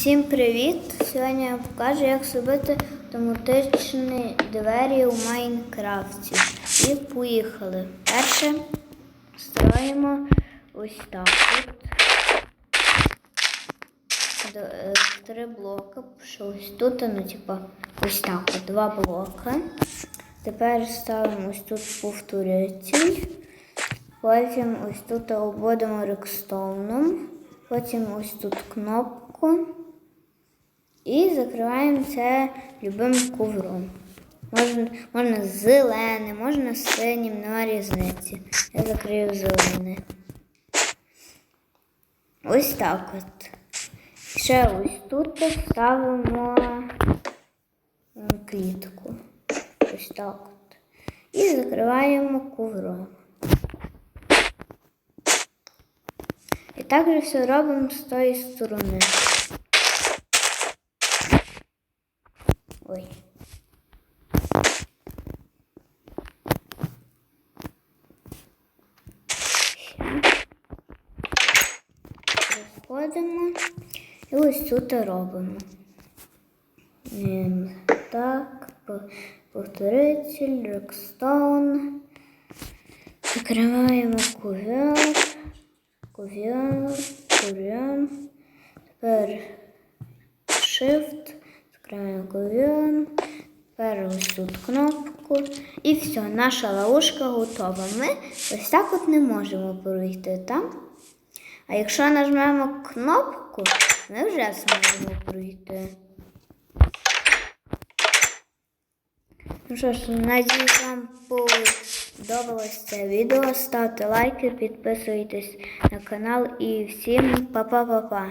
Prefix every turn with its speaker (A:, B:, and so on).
A: Всім привіт! Сьогодні я покажу, як зробити автоматичні двері у Майнкрафті. І поїхали. Перше строїмо ось так. Е, Три блока, що ось тут, ну, типа, ось так, два блока. Тепер ставимо ось тут повторитель. Потім ось тут обводимо рекстоуном. Потім ось тут кнопку. І закриваємо це любим ковром. Можна, можна зеленим, можна синім, немає різниці. Я закрию зелене. Ось так от. Ще ось тут ставимо клітку. Ось так от. І закриваємо ковром. І так же все робимо з тої сторони. Ой. Ще. Розходимо і ось тут робимо. Так, повторитель, рекстоун. Закриваємо ковер. Ков'ян, ков'ян. Тепер Shift, ков'ян. Ось тут кнопку. І все, наша ловушка готова. Ми ось так от не можемо пройти там. А якщо нажмемо кнопку, ми вже зможемо пройти. Ну що ж, надіюсь, вам сподобалось це відео. Ставте лайки, підписуйтесь на канал і всім па-па-па-па.